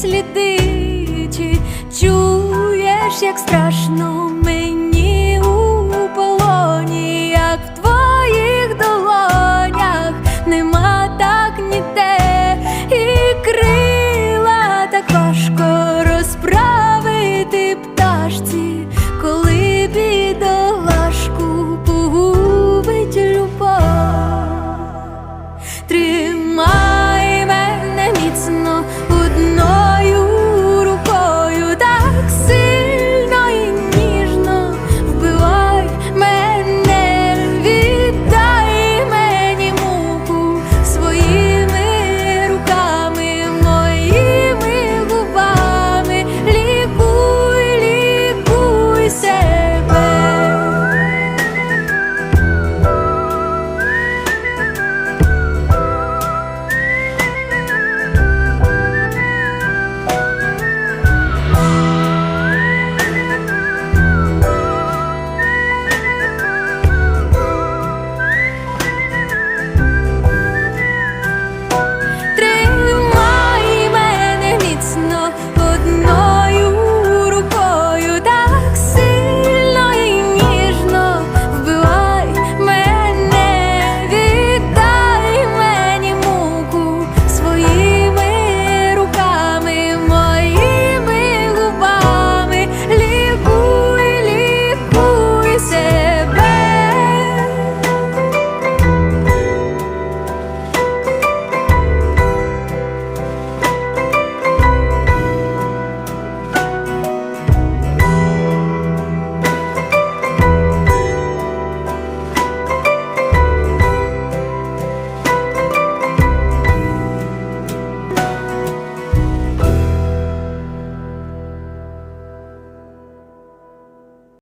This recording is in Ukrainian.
слідичі, чуєш, як страшно мені у полоні, як в твоїх долонях нема так ні те, і крила так важко розправити пташці, коли бідолашку погубить любов. Тримай мене міцно.